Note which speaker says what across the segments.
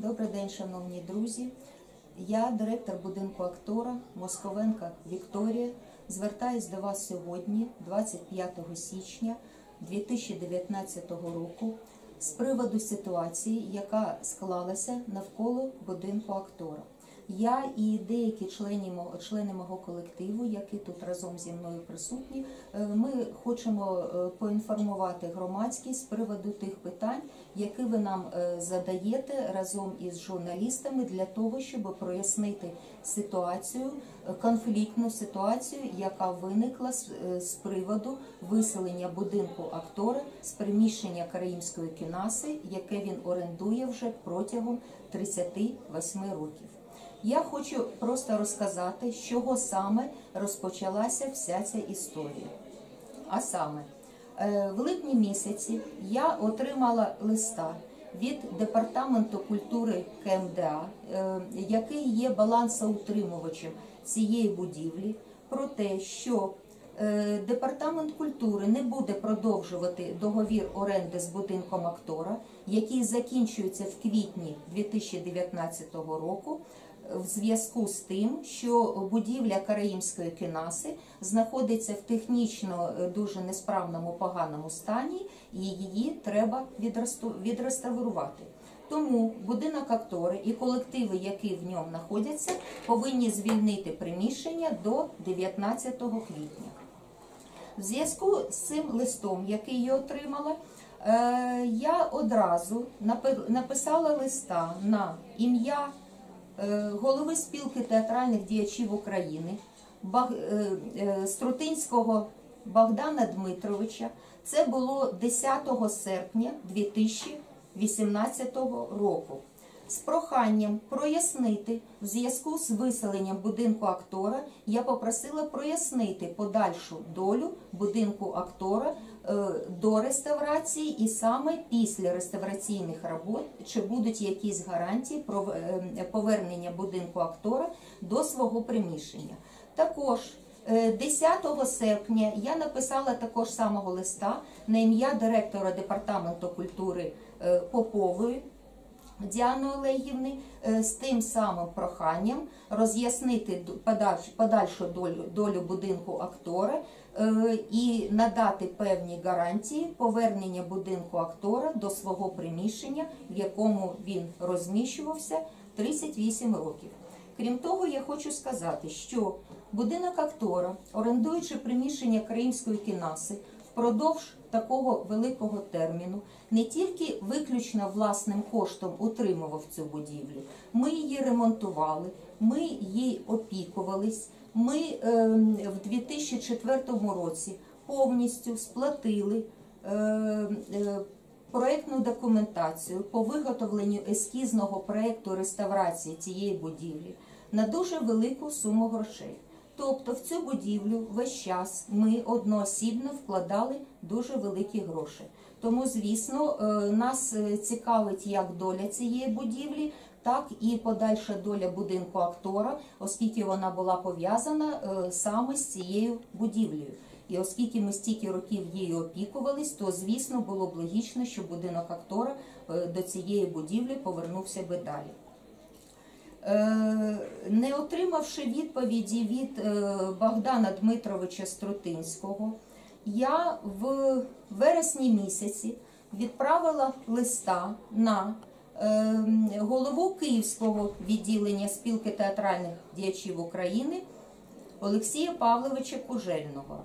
Speaker 1: Добрий день, шановні друзі. Я, директор будинку актора Московенка Вікторія, звертаюсь до вас сьогодні, 25 січня 2019 року, з приводу ситуації, яка склалася навколо будинку актора. Я і деякі мого, члени мого колективу, які тут разом зі мною присутні, е, ми хочемо е, поінформувати громадськість з приводу тих питань, які ви нам е, задаєте разом із журналістами для того, щоб прояснити ситуацію, конфліктну ситуацію, яка виникла з приводу виселення будинку актора з приміщення Караїмської кінаси, яке він орендує вже протягом 38 років. Я хочу просто розказати, з чого саме розпочалася вся ця історія. А саме, е, в липні місяці я отримала листа від департаменту культури КМДА, е, який є балансоутримувачем цієї будівлі, про те, що е, департамент культури не буде продовжувати договір оренди з будинком актора, який закінчується в квітні 2019 року в зв'язку з тим, що будівля Караїмської кінаси знаходиться в технічно е, дуже несправному поганому стані, і її треба відреставрувати. Тому будинок актори і колективи, які в ньому знаходяться, повинні звільнити приміщення до 19 квітня. В зв'язку з цим листом, який я отримала, е, я одразу напи- написала листа на ім'я голови спілки театральних діячів України е, е, Струтинського Богдана Дмитровича. Це було 10 серпня 2018 року з проханням прояснити в зв'язку з виселенням будинку актора. Я попросила прояснити подальшу долю будинку актора е, до реставрації, і саме після реставраційних робот чи будуть якісь гарантії про е, повернення будинку актора до свого приміщення. Також е, 10 серпня я написала також самого листа на ім'я директора департаменту культури е, Попової Діани Олегівни е, з тим самим проханням роз'яснити подальшу долю, долю будинку актора е, і надати певні гарантії повернення будинку актора до свого приміщення, в якому він розміщувався 38 років. Крім того, я хочу сказати, що будинок актора, орендуючи приміщення Кримської кінаси, впродовж такого великого терміну не тільки виключно власним коштом утримував цю будівлю, ми її ремонтували, ми їй опікувались. Ми е, в 2004 році повністю сплатили е, е, проектну документацію по виготовленню ескізного проекту реставрації цієї будівлі на дуже велику суму грошей. Тобто в цю будівлю весь час ми одноосібно вкладали дуже великі гроші. Тому, звісно, е, нас е, цікавить як доля цієї будівлі, так і подальша доля будинку актора, оскільки вона була пов'язана е, саме з цією будівлею. І оскільки ми стільки років її опікувались, то звісно було б логічно, що будинок актора до цієї будівлі повернувся би далі. Е, Не отримавши відповіді від е, Богдана Дмитровича Струтинського, я в вересні місяці відправила листа на е, голову Київського відділення спілки театральних діячів України Олексія Павловича Кужельного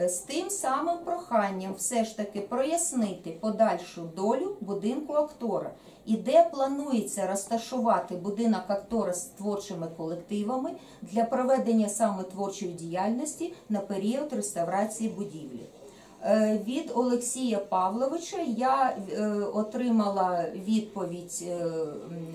Speaker 1: з тим самим проханням все ж таки прояснити подальшу долю будинку актора і де планується розташувати будинок актора з творчими колективами для проведення саме творчої діяльності на період реставрації будівлі. Е, Від Олексія Павловича я е, отримала відповідь е,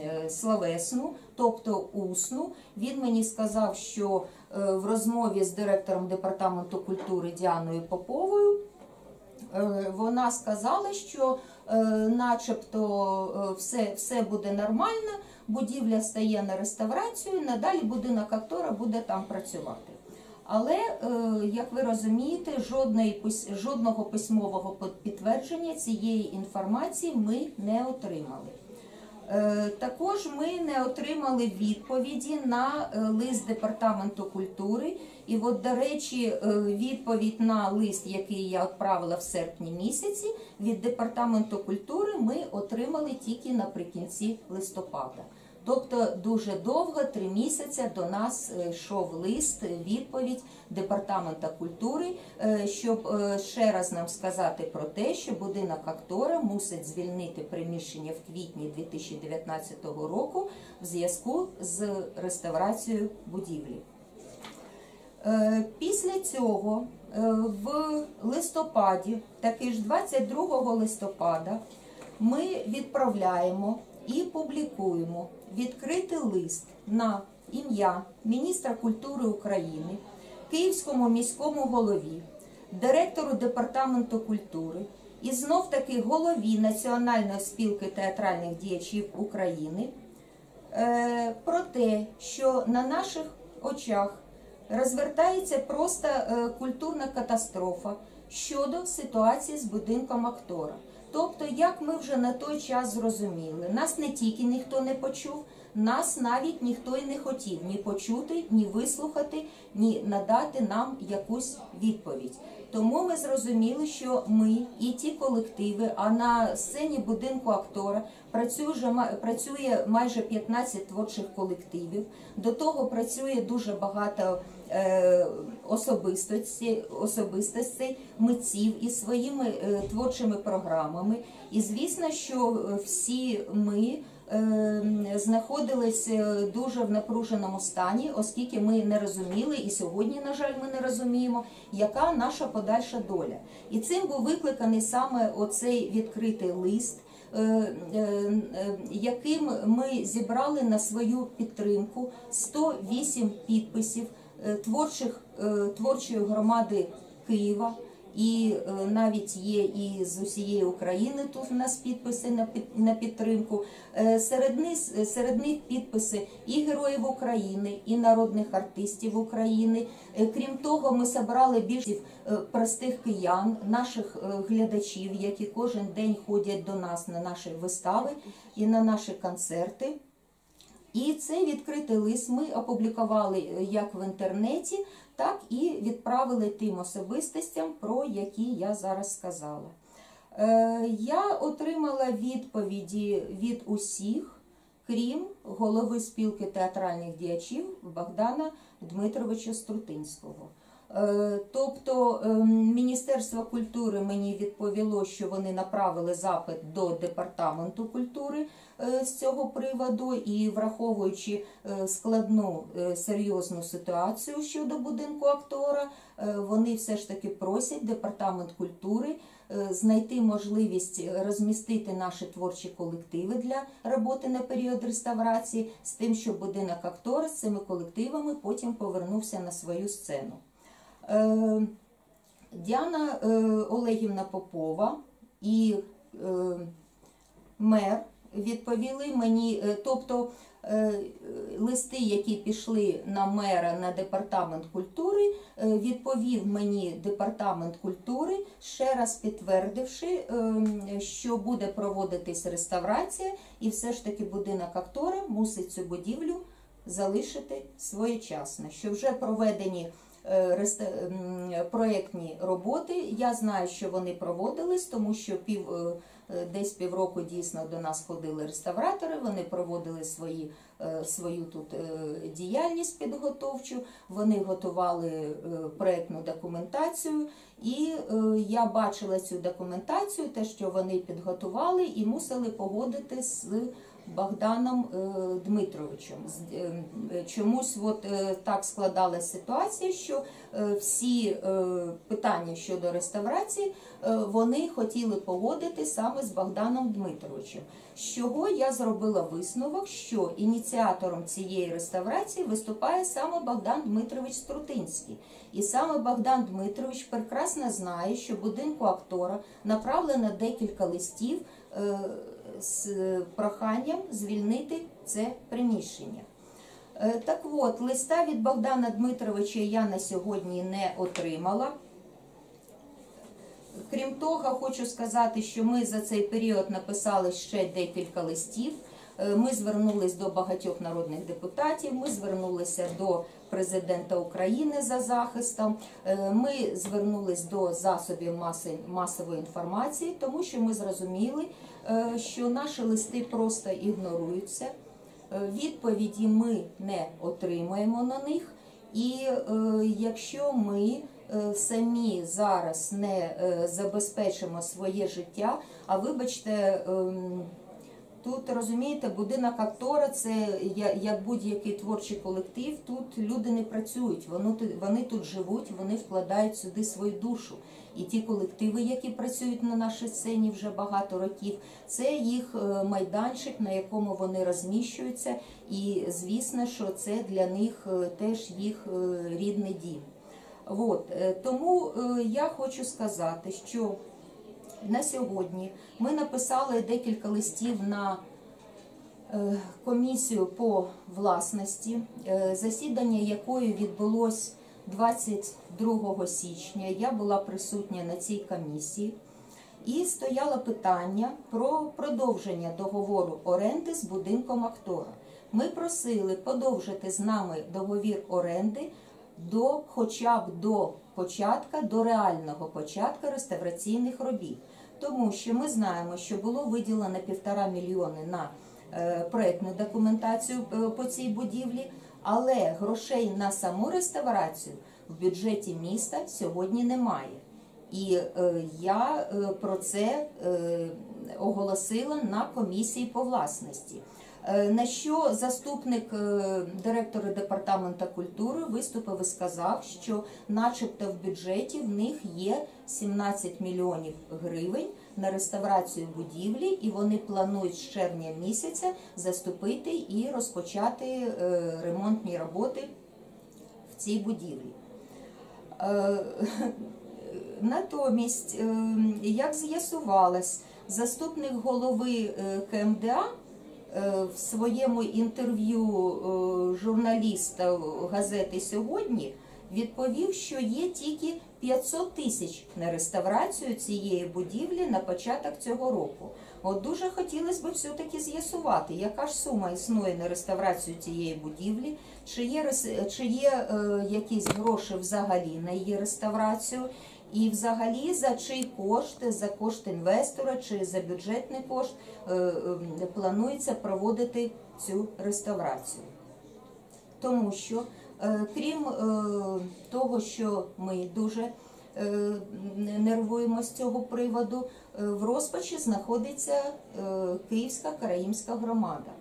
Speaker 1: е, словесну, тобто усну. Він мені сказав, що е, в розмові з директором департаменту культури Діаною Поповою е, вона сказала, що е, начебто е, все, все буде нормально, будівля стає на реставрацію, надалі будинок актора буде там працювати. Але, е, як ви розумієте, жодної, жодного письмового підтвердження цієї інформації ми не отримали. Е, Також ми не отримали відповіді на е, лист департаменту культури. І от, до речі, е, відповідь на лист, який я відправила в серпні місяці, від департаменту культури ми отримали тільки наприкінці листопада. Тобто дуже довго, три місяці до нас йшов лист, відповідь департамента культури, е, щоб е, ще раз нам сказати про те, що будинок актора мусить звільнити приміщення в квітні 2019 року в зв'язку з реставрацією будівлі. Е, Після цього в листопаді, таки ж 22 листопада, ми відправляємо і публікуємо відкритий лист на ім'я міністра культури України, Київському міському голові, директору департаменту культури і знов таки голові Національної спілки театральних діячів України е, про те, що на наших очах розвертається просто е, культурна катастрофа щодо ситуації з будинком актора. Тобто, як ми вже на той час зрозуміли, нас не тільки ніхто не почув, нас навіть ніхто і не хотів ні почути, ні вислухати, ні надати нам якусь відповідь. Тому ми зрозуміли, що ми і ті колективи, а на сцені будинку актора працює працює майже 15 творчих колективів. До того працює дуже багато е, особистостей, особистостей, митців із своїми е, творчими програмами. І звісно, що е, всі ми знаходились е, дуже в напруженому стані, оскільки ми не розуміли, і сьогодні, на жаль, ми не розуміємо, яка наша подальша доля. І цим був викликаний саме оцей відкритий лист. Яким ми зібрали на свою підтримку 108 підписів творчих е, творчої громади Києва, і е, навіть є і з усієї України тут у нас підписи на під- на підтримку. Е, Серед них, серед них підписи і героїв України, і народних артистів України. Е, Крім того, ми зібрали більше е, простих киян, наших е, глядачів, які кожен день ходять до нас на наші вистави і на наші концерти. І цей відкритий лист ми опублікували е, як в інтернеті, так і відправили тим особистостям, про які я зараз сказала. Е, Я отримала відповіді від усіх, крім голови спілки театральних діячів Богдана Дмитровича Струтинського. Е, Тобто ем, Міністерство культури мені відповіло, що вони направили запит до департаменту культури з цього приводу, і враховуючи е, складну е, серйозну ситуацію щодо будинку актора, е, вони все ж таки просять департамент культури е, знайти можливість розмістити наші творчі колективи для роботи на період реставрації, з тим, щоб будинок актора з цими колективами потім повернувся на свою сцену. Е, Діана е, Олегівна Попова і е, мер відповіли мені, е, тобто е, листи, які пішли на мера на департамент культури, е, відповів мені департамент культури, ще раз підтвердивши, що буде проводитись реставрація, і все ж таки будинок актора мусить цю будівлю залишити своєчасно, що вже проведені проєктні роботи. Я знаю, що вони проводились, тому що пів е, е, десь півроку дійсно до нас ходили реставратори. Вони проводили свої е, свою тут е, діяльність підготовчу. Вони готували е, проєктну документацію, і е, я бачила цю документацію, те, що вони підготували, і мусили погодити з Богданом е, Дмитровичем. Е, Чомусь от е, так складалася ситуація, що всі питання щодо реставрації вони хотіли погодити саме з Богданом Дмитровичем. З чого я зробила висновок, що ініціатором цієї реставрації виступає саме Богдан Дмитрович Струтинський. І саме Богдан Дмитрович прекрасно знає, що будинку актора направлено декілька листів з проханням звільнити це приміщення. Е, Так от, листа від Богдана Дмитровича я на сьогодні не отримала. Крім того, хочу сказати, що ми за цей період написали ще декілька листів. Е, Ми звернулись до багатьох народних депутатів. Ми звернулися до президента України за захистом. Е, Ми звернулись до засобів масової інформації, тому що ми зрозуміли, що наші листи просто ігноруються. Е, Відповіді ми не отримуємо на них. І е, якщо ми е, самі зараз не е, забезпечимо своє життя, а вибачте, ем, тут розумієте, будинок актора це як будь-який творчий колектив. Тут люди не працюють, вони тут живуть, вони вкладають сюди свою душу. І ті колективи, які працюють на нашій сцені вже багато років, це їх е, майданчик, на якому вони розміщуються. І звісно, що це для них е, теж їх е, рідний дім. От, тому я хочу сказати, що на сьогодні ми написали декілька листів на комісію по власності, засідання якої відбулось 22 січня. Я була присутня на цій комісії. І стояло питання про продовження договору оренди з будинком актора. Ми просили подовжити з нами договір оренди до хоча б до початка, до реального початка реставраційних робіт. Тому що ми знаємо, що було виділено півтора мільйони на е, проектну документацію е, по цій будівлі, але грошей на саму реставрацію в бюджеті міста сьогодні немає. І е, я е, про це е, оголосила на комісії по власності. Е, На що заступник е, директора департаменту культури виступив і сказав, що, начебто, в бюджеті в них є 17 мільйонів гривень на реставрацію будівлі, і вони планують з червня місяця заступити і розпочати е, ремонтні роботи в цій будівлі. Е, Натомість, е, як з'ясувалось, заступник голови КМДА в своєму інтерв'ю журналіста газети сьогодні відповів, що є тільки 500 тисяч на реставрацію цієї будівлі на початок цього року. От дуже хотілося б все-таки з'ясувати, яка ж сума існує на реставрацію цієї будівлі, чи є, чи є е, якісь гроші взагалі на її реставрацію, і взагалі за чий кошт, за кошт інвестора чи за бюджетний кошт е, е, планується проводити цю реставрацію. Тому що, крім е, того, що ми дуже е, нервуємо з цього приводу, е, в розпачі знаходиться е, Київська караїмська громада.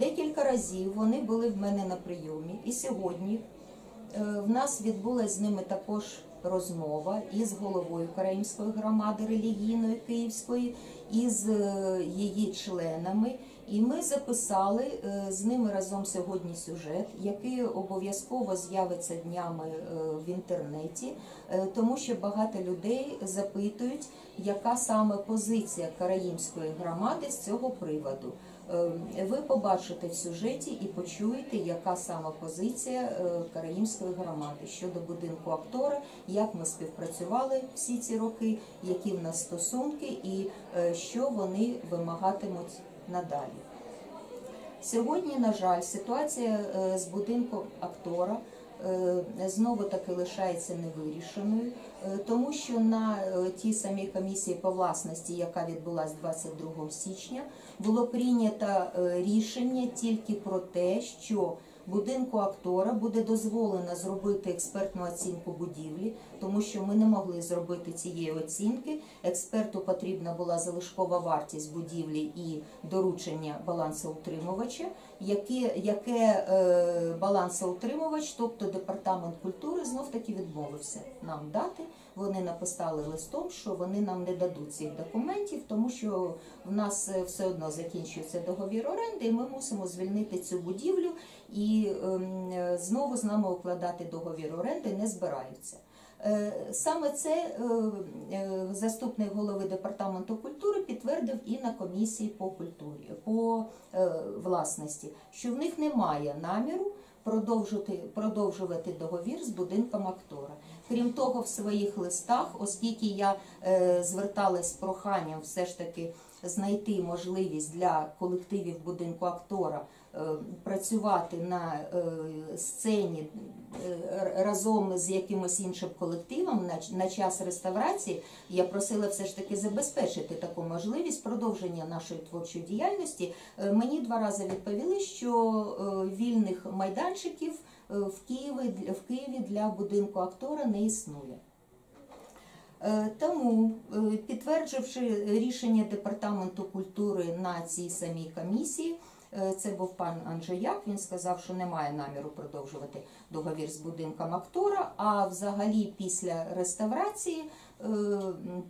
Speaker 1: Декілька разів вони були в мене на прийомі, і сьогодні е, в нас відбулася з ними також розмова із головою Караїмської громади релігійної Київської, із е, її членами. І ми записали е, з ними разом сьогодні сюжет, який обов'язково з'явиться днями е, в інтернеті, е, тому що багато людей запитують, яка саме позиція Караїмської громади з цього приводу. Ви побачите в сюжеті і почуєте, яка саме позиція Караїмської громади щодо будинку актора, як ми співпрацювали всі ці роки, які в нас стосунки і що вони вимагатимуть надалі. Сьогодні, на жаль, ситуація е, з будинком актора е, знову таки лишається невирішеною, е, тому що на тій самій комісії по власності, яка відбулася 22 січня, було прийнято рішення тільки про те, що будинку актора буде дозволено зробити експертну оцінку будівлі, тому що ми не могли зробити цієї оцінки. Експерту потрібна була залишкова вартість будівлі і доручення балансоутримувача, яке, яке е, балансоутримувач, тобто департамент культури, знов таки відмовився нам дати. Вони написали листом, що вони нам не дадуть цих документів, тому що в нас е, все одно закінчується договір оренди, і ми мусимо звільнити цю будівлю і ем, е, знову з нами укладати договір оренди не збираються. Е, Саме це е, заступник голови департаменту культури підтвердив і на комісії по культурі, по власності, що в них немає наміру продовжувати, продовжувати договір з будинком актора. Крім того, в своїх листах, оскільки я зверталась з проханням все ж таки знайти можливість для колективів будинку актора працювати на е, сцені е, разом з якимось іншим колективом на, час реставрації, я просила все ж таки забезпечити таку можливість продовження нашої творчої діяльності. Е, Мені два рази відповіли, що е, вільних майданчиків е, в Києві, в Києві для будинку актора не існує. Е, Тому, е, підтвердивши рішення департаменту культури на цій самій комісії, е, це був пан Анжеяк. Він сказав, що немає наміру продовжувати договір з будинком актора. А взагалі, після реставрації е,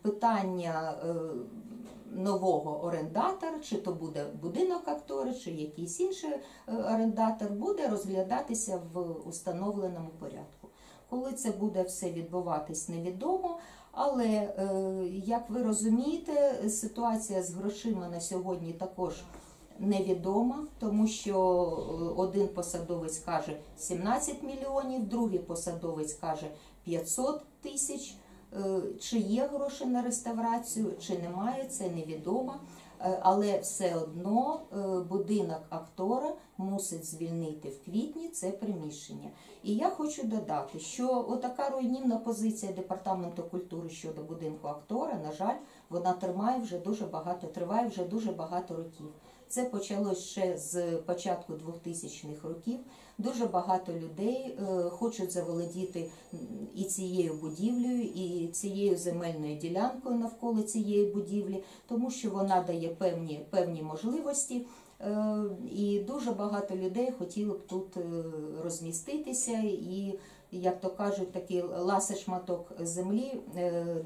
Speaker 1: питання е, нового орендатора, чи то буде будинок актора, чи якийсь інший е, орендатор, буде розглядатися в установленому порядку. Коли це буде все відбуватись, невідомо. Але, е, як ви розумієте, ситуація з грошима на сьогодні також невідома, тому що е, один посадовець каже 17 мільйонів, другий посадовець каже 500 тисяч. Е, Чи є гроші на реставрацію, чи немає, це невідомо. Е, Але все одно будинок актора мусить звільнити в квітні це приміщення. І я хочу додати, що отака руйнівна позиція департаменту культури щодо будинку актора, на жаль, вона тримає вже дуже багато, триває вже дуже багато років. Це почалось ще з початку 2000-х років. Дуже багато людей е, хочуть заволодіти і цією будівлею, і цією земельною ділянкою навколо цієї будівлі, тому що вона дає певні, певні можливості. Е, І дуже багато людей хотіли б тут е, розміститися, і, як то кажуть, такий ласий шматок землі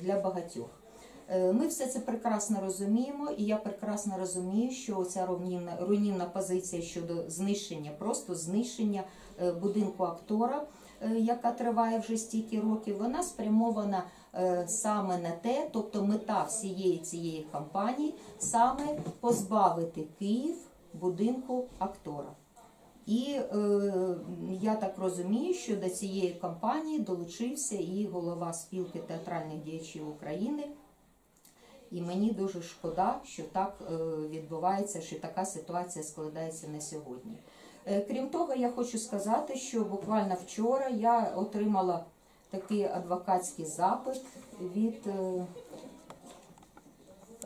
Speaker 1: для багатьох. Е, Ми все це прекрасно розуміємо, і я прекрасно розумію, що ця руйнівна, руйнівна позиція щодо знищення, просто знищення е, будинку актора, е, яка триває вже стільки років, вона спрямована саме на те, тобто мета всієї цієї кампанії саме позбавити Київ будинку актора. І е, я так розумію, що до цієї кампанії долучився і голова спілки театральних діячів України. І мені дуже шкода, що так е, відбувається, що така ситуація складається на сьогодні. Е, Крім того, я хочу сказати, що буквально вчора я отримала такий адвокатський запит від е,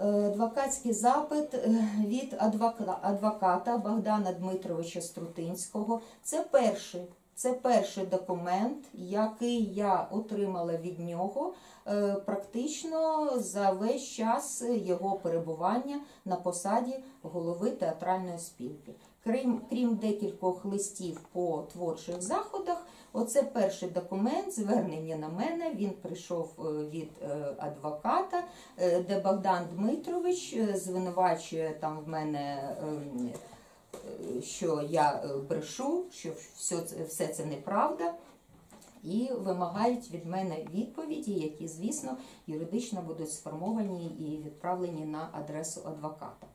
Speaker 1: адвокатський запит від адвоката Богдана Дмитровича Струтинського. Це перший, це перший документ, який я отримала від нього е, практично за весь час його перебування на посаді голови театральної спілки. Крім, крім декількох листів по творчих заходах, оце перший документ, звернення на мене. Він прийшов е, від е, адвоката, де Богдан Дмитрович звинувачує там в мене. Що я е, брешу, що все це, все це неправда, і вимагають від мене відповіді, які, звісно, юридично будуть сформовані і відправлені на адресу адвоката.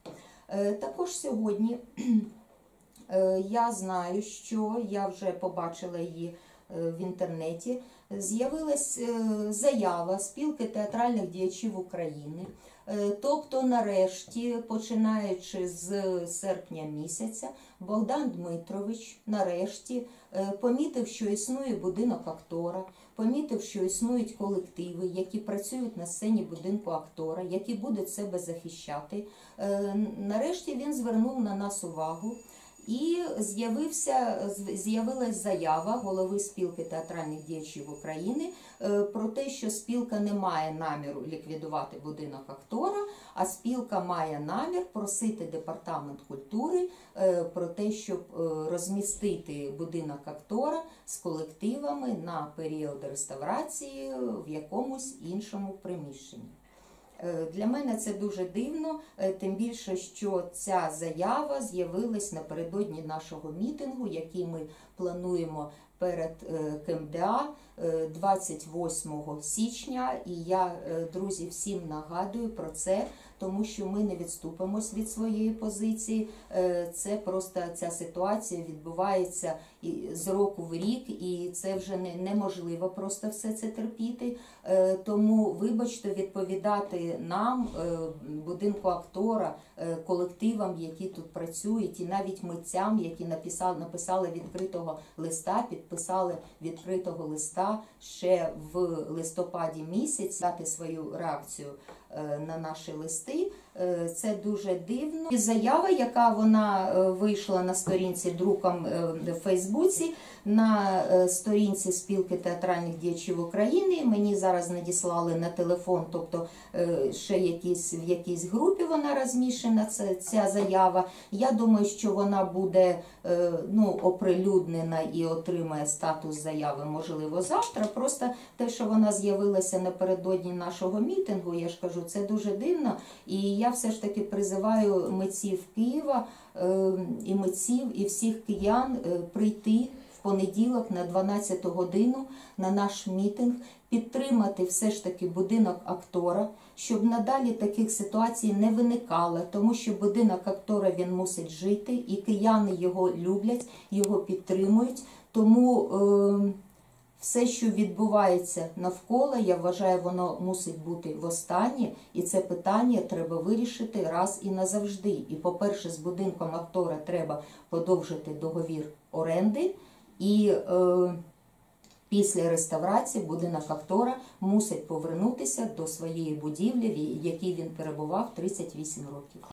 Speaker 1: Е, Також сьогодні е, я знаю, що я вже побачила її в інтернеті. З'явилась заява спілки театральних діячів України. Е, Тобто, нарешті, починаючи з серпня місяця, Богдан Дмитрович нарешті е, помітив, що існує будинок актора, помітив, що існують колективи, які працюють на сцені будинку актора, які будуть себе захищати. Е, Нарешті він звернув на нас увагу. І з'явився з'явилась заява голови спілки театральних діячів України е, про те, що спілка не має наміру ліквідувати будинок актора, а спілка має намір просити департамент культури е, про те, щоб е, розмістити будинок актора з колективами на період реставрації в якомусь іншому приміщенні. Е, Для мене це дуже дивно, е, тим більше, що ця заява з'явилась напередодні нашого мітингу, який ми плануємо перед е, КМДА е, 28 січня. І я, друзі, всім нагадую про це, тому що ми не відступимось від своєї позиції. Е, Це просто ця ситуація відбувається з року в рік, і це вже не, неможливо просто все це терпіти. Е, Тому, вибачте, відповідати нам, е, будинку актора, колективам, які тут працюють, і навіть митцям, які написали, написали відкритого листа, підписали відкритого листа ще в листопаді місяць, дати свою реакцію на наші листи. Е, Це дуже дивно. І заява, яка вона е, вийшла на сторінці друком е, в Фейсбуці, на е, сторінці спілки театральних діячів України. Мені зараз надіслали на телефон, тобто е, ще якісь в якійсь групі вона розміщена. Це ця заява. Я думаю, що вона буде е, ну, оприлюднена і отримає статус заяви, можливо, завтра. Просто те, що вона з'явилася напередодні нашого мітингу, я ж кажу, це дуже дивно. І я все ж таки призиваю митців Києва е, і митців, і всіх киян е, прийти в понеділок на 12 годину на наш мітинг, підтримати все ж таки будинок актора, щоб надалі таких ситуацій не виникало, тому що будинок актора він мусить жити, і кияни його люблять, його підтримують. Тому е, все, що відбувається навколо, я вважаю, воно мусить бути востаннє, і це питання треба вирішити раз і назавжди. І, по-перше, з будинком актора треба подовжити договір оренди, і е, після реставрації будинок актора мусить повернутися до своєї будівлі, в якій він перебував 38 років.